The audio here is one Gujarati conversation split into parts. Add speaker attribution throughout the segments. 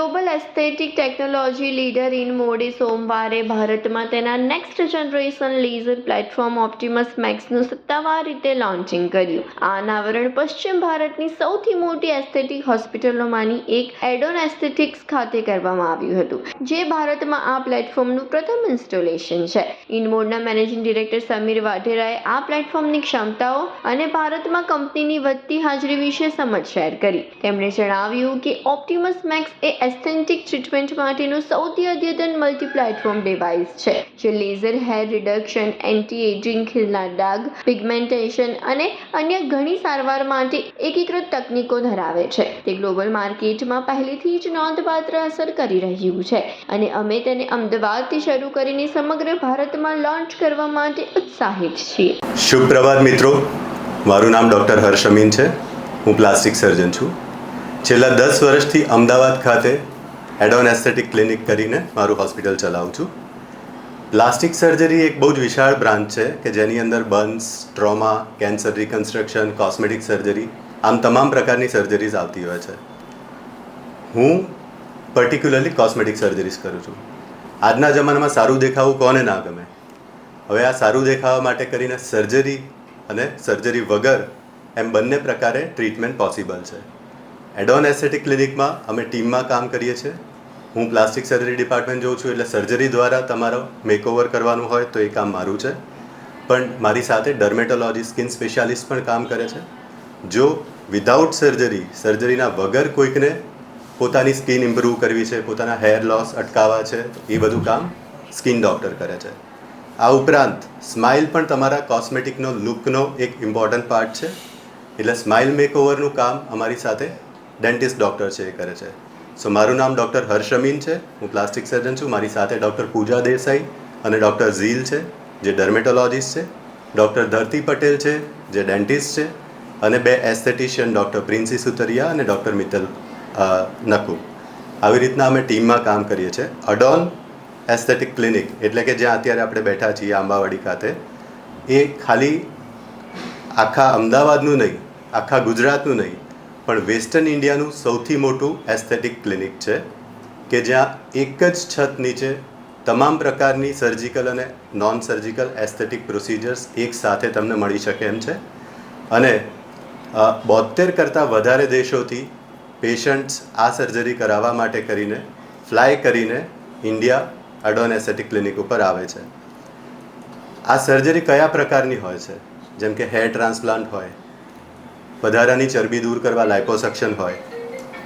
Speaker 1: Global aesthetic technology leader InMode સોમવારે ભારતમાં તેના next generation laser platform Optimus મેક્સનું સત્તાવાર રીતે લોન્ચિંગ કર્યું. આ અનાવરણ પશ્ચિમ ભારતની સૌથી મોટી એસ્થેટિક હોસ્પિટલોમાંની એક એડોન એસ્થેટિક્સ ખાતે કરવામાં આવ્યું હતું, જે ભારતમાં આ પ્લેટફોર્મનું પ્રથમ ઇન્સ્ટોલેશન છે. ઇનમોડના મેનેજિંગ ડિરેક્ટર સમીર વાઢેરાએ આ પ્લેટફોર્મની ક્ષમતાઓ અને ભારતમાં કંપનીની વધતી હાજરી વિશે સમજ શેર કરી. તેમણે જણાવ્યું કે ઓપ્ટિમસ મેક્સ એ એસ્થેટિક ટ્રીટમેન્ટ માટેનું સૌથી અદ્યતન મલ્ટી પ્લેટફોર્મ ડિવાઇસ છે, જે laser hair reduction anti aging ખીલના ડાઘ પિગમેન્ટેશન અને અન્ય ઘણી સારવાર માટે એકીકૃત તકનીકો ધરાવે છે. તે ગ્લોબલ માર્કેટમાં પહેલેથી જ નોંધપાત્ર અસર કરી રહ્યું છે અને અમે તેને અમદાવાદથી શરૂ કરીને સમગ્ર ભારતમાં લોન્ચ કરવા માટે ઉત્સાહિત છીએ.
Speaker 2: શુભ પ્રભાત મિત્રો, મારું નામ ડૉક્ટર હર્ષ અમીન છે. હું પ્લાસ્ટિક સર્જન છું. છેલ્લા દસ વર્ષથી અમદાવાદ ખાતે એડોન એસ્થેટિક ક્લિનિક કરીને મારું હોસ્પિટલ ચલાવું છું. પ્લાસ્ટિક સર્જરી એક બહુ જ વિશાળ બ્રાન્ચ છે કે જેની અંદર burns trauma cancer reconstruction cosmetic surgery આમ તમામ પ્રકારની સર્જરીઝ આવતી હોય છે. હું પર્ટિક્યુલરલી કોસ્મેટિક સર્જરીઝ કરું છું. આજના જમાનામાં સારું દેખાવું કોને ના ગમે? હવે આ સારું દેખાવા માટે કરીને સર્જરી અને સર્જરી વગર એમ બંને પ્રકારે ટ્રીટમેન્ટ પોસિબલ છે. એડોન એસ્થેટિક ક્લિનિકમાં અમે ટીમમાં કામ કરીએ છીએ. હું પ્લાસ્ટિક સર્જરી ડિપાર્ટમેન્ટ જોઉં છું એટલે સર્જરી દ્વારા તમારો મેકઓવર કરવાનું હોય તો એ કામ મારું છે. પણ મારી સાથે ડર્મેટોલોજી સ્કિન સ્પેશિયાલિસ્ટ પણ કામ કરે છે. જો વિધાઉટ સર્જરી, સર્જરીના વગર કોઈકને પોતાની સ્કિન ઇમ્પ્રૂવ કરવી છે, પોતાના હેર લોસ અટકાવવા છે, એ બધું કામ સ્કિન ડૉક્ટર કરે છે. આ ઉપરાંત સ્માઇલ પણ તમારા કોસ્મેટિકનો લુકનો એક ઇમ્પોર્ટન્ટ પાર્ટ છે. એટલે સ્માઇલ મેકઓવરનું કામ અમારી સાથે ડેન્ટિસ્ટ ડૉક્ટર છે એ કરે છે. સો મારું નામ ડૉક્ટર હર્ષ અમીન છે. હું પ્લાસ્ટિક સર્જન છું. મારી સાથે ડૉક્ટર પૂજા દેસાઈ અને ડૉક્ટર ઝીલ છે, જે ડર્મેટોલોજીસ્ટ છે. ડૉક્ટર ધરતી પટેલ છે, જે ડેન્ટિસ્ટ છે. અને બે એસ્થેટિશિયન ડૉક્ટર પ્રિન્સી સુતરિયા અને ડૉક્ટર મિત્તલ નકુ આવી રીતના અમે ટીમમાં કામ કરીએ છીએ. અડોન એસ્થેટિક ક્લિનિક એટલે કે જ્યાં અત્યારે આપણે બેઠા છીએ આંબાવાડી ખાતે, એ ખાલી આખા અમદાવાદનું નહીં, આખા ગુજરાતનું નહીં પણ વેસ્ટર્ન ઇન્ડિયાનું સૌથી મોટું એસ્થેટિક ક્લિનિક છે કે જ્યાં એક જ છત નીચે તમામ પ્રકારની સર્જિકલ અને નોન સર્જિકલ એસ્થેટિક પ્રોસિજર્સ એક સાથે તમને મળી શકે એમ છે. અને બોતેર કરતાં વધારે દેશોથી પેશન્ટ્સ આ સર્જરી કરાવવા માટે કરીને ફ્લાય કરીને ઇન્ડિયા અડોન એસ્થેટિક ક્લિનિક ઉપર આવે છે. આ સર્જરી કયા પ્રકારની હોય છે? જેમ કે હેર ટ્રાન્સપ્લાન્ટ હોય વધારાની ચરબી દૂર કરવા લાઇપોસક્શન હોય,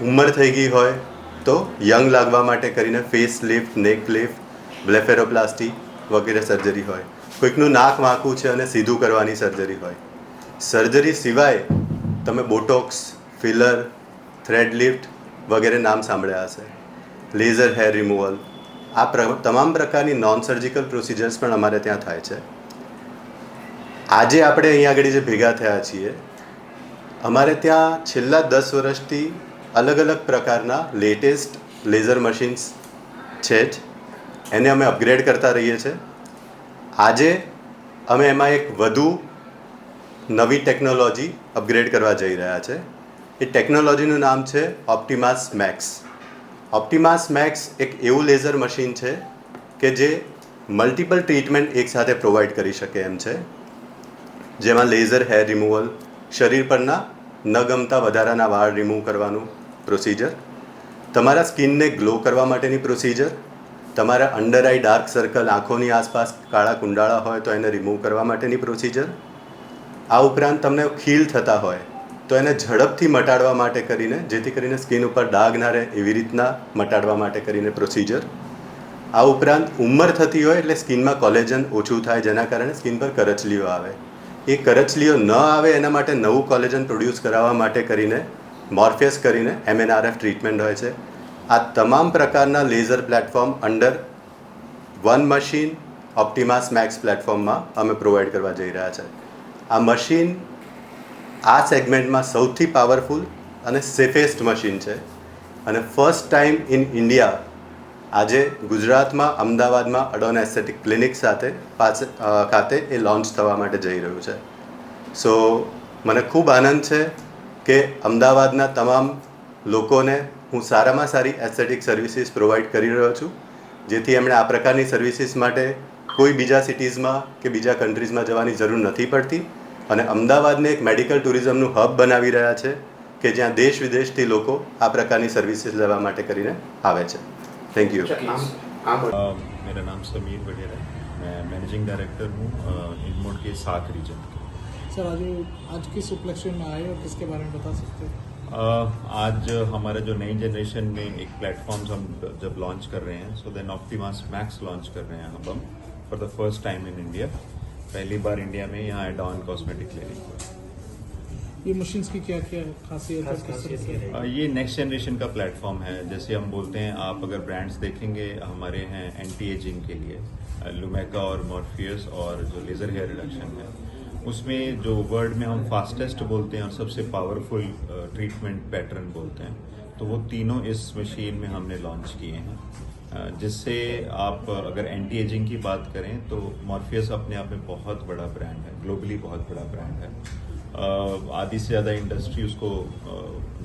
Speaker 2: ઉંમર થઈ ગઈ હોય તો યંગ લાગવા માટે કરીને face lift, neck lift, blepharoplasty વગેરે સર્જરી હોય. કોઈકનું નાક વાંકું છે અને સીધું કરવાની સર્જરી હોય. સર્જરી સિવાય તમે બોટોક્સ, ફિલર, થ્રેડ લિફ્ટ વગેરે નામ સાંભળ્યા હશે. Laser hair removal. આ પ્ર- તમામ પ્રકારની નોન સર્જિકલ પ્રોસિજર્સ પણ અમારે ત્યાં થાય છે. આજે આપણે અહીંયા આગળ જે ભેગા થયા છીએ અમારે ત્યાં છેલ્લા દસ વર્ષથી અલગ અલગ પ્રકારના લેટેસ્ટ લેઝર મશીન્સ છે જ. એને અમે અપગ્રેડ કરતા રહીએ છીએ આજે અમે એમાં એક વધુ નવી ટેકનોલોજી અપગ્રેડ કરવા જઈ રહ્યા છે. એ ટેકનોલોજીનું નામ છે ઓપ્ટિમાસ મેક્સ ઓપ્ટિમાસ મેક્સ એક એવું લેઝર મશીન છે કે જે મલ્ટિપલ ટ્રીટમેન્ટ એકસાથે પ્રોવાઈડ કરી શકે એમ છે. જેમાં લેઝર, હેર રિમૂવલ, શરીર પરના ન ગમતા વધારાના વાળ રિમૂવ કરવાનું પ્રોસિજર તમારા સ્કિનને ગ્લો કરવા માટેની પ્રોસિજર તમારા અંડર આઈ ડાર્ક સર્કલ આંખોની આસપાસ કાળા કુંડાળા હોય તો એને રિમૂવ કરવા માટેની પ્રોસિજર આ ઉપરાંત તમને ખીલ થતા હોય તો એને ઝડપથી મટાડવા માટે કરીને, જેથી કરીને સ્કિન ઉપર ડાઘ ના રહે એવી રીતના મટાડવા માટે કરીને પ્રોસિજર આ ઉપરાંત ઉંમર થતી હોય એટલે સ્કિનમાં કોલેજન ઓછું થાય, જેના કારણે સ્કિન પર કરચલીઓ આવે. એ કરચલીઓ ન આવે એના માટે નવું કોલેજન પ્રોડ્યુસ કરાવવા માટે કરીને, મોર્ફિયસ કરીને એમએનઆરએફ ટ્રીટમેન્ટ હોય છે. આ તમામ પ્રકારના laser platform under one machine Optimus Max પ્લેટફોર્મમાં અમે પ્રોવાઈડ કરવા જઈ રહ્યા છે. આ મશીન આ સેગમેન્ટમાં સૌથી પાવરફુલ અને સેફેસ્ટ મશીન છે. અને ફર્સ્ટ ટાઈમ ઇન ઇન્ડિયા આજે ગુજરાતમાં અમદાવાદમાં અડોન એસ્થેટિક ક્લિનિક સાથે પાસે ખાતે એ લોન્ચ થવા માટે જઈ રહ્યું છે. સો મને ખૂબ આનંદ છે કે અમદાવાદના તમામ લોકોને હું સારામાં સારી એસ્થેટિક સર્વિસીસ પ્રોવાઈડ કરી રહ્યો છું, જેથી એમણે આ પ્રકારની સર્વિસીસ માટે કોઈ બીજા સિટીઝમાં કે બીજા કન્ટ્રીઝમાં જવાની જરૂર નથી પડતી અને અમદાવાદને એક મેડિકલ ટુરિઝમનું હબ બનાવી રહ્યા છે કે જ્યાં દેશ વિદેશથી લોકો આ પ્રકારની સર્વિસીસ લેવા માટે કરીને આવે છે. थैंक यू
Speaker 3: um, मेरा नाम समीर वगैरह है। मैं मैनेजिंग डायरेक्टर हूँ इनमोड के सात रीजन के।
Speaker 4: सर आज आज किस उपलक्ष्य में आए और किसके बारे में बता सकते हैं?
Speaker 3: आज हमारा जो नई जनरेशन में एक प्लेटफॉर्म हम जब लॉन्च कर रहे हैं so then Optimus Max launch कर रहे हैं हम हम for the first time in India पहली बार इंडिया में यहाँ एडॉन कॉस्मेटिक क्लिनिक
Speaker 4: ये मशीन्स की क्या क्या खासियत है
Speaker 3: ये नेक्स्ट जनरेशन का प्लेटफॉर्म है। जैसे हम बोलते हैं आप अगर ब्रांड्स देखेंगे हमारे हैं एंटी एजिंग के लिए लुमेका और मॉर्फियस और जो लेज़र हेयर रिडक्शन है उसमें जो वर्ल्ड में हम फास्टेस्ट बोलते हैं और सबसे पावरफुल ट्रीटमेंट पैटर्न बोलते हैं तो वो तीनों इस मशीन में हमने लॉन्च किए हैं। जिससे आप अगर एंटी एजिंग की बात करें तो मॉर्फियस अपने आप में बहुत बड़ा ब्रांड है ग्लोबली बहुत बड़ा ब्रांड है। आधी से ज़्यादा इंडस्ट्री उसको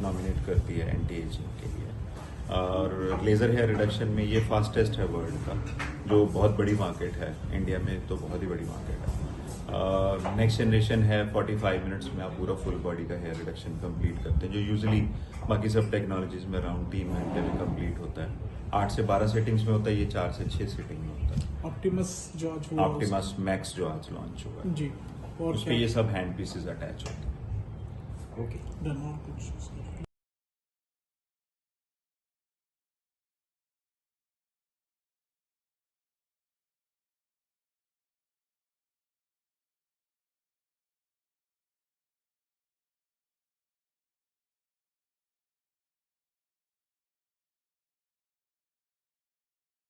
Speaker 3: नॉमिनेट करती है एंटी एजिंग के लिए। और लेज़र हेयर रिडक्शन में ये फास्टेस्ट है वर्ल्ड का जो बहुत बड़ी मार्केट है। इंडिया में तो बहुत ही बड़ी मार्केट है। नेक्स्ट जनरेशन है 45 मिनट्स में आप पूरा फुल बॉडी का हेयर रिडक्शन कंप्लीट करते हैं जो यूजुअली बाकी सब टेक्नोलॉजीज़ में अराउंड तीन घंटे में कंप्लीट होता है। आठ से बारह सेटिंग्स में होता है ये चार से छः सेटिंग में होता है।
Speaker 4: ऑप्टिमस जो आज
Speaker 3: ऑप्टिमस मैक्स जो आज लॉन्च हुआ है।
Speaker 4: जी। और
Speaker 3: उस पर ये सब हैंड पीसेस अटैच होते हैं
Speaker 4: डन और कुछ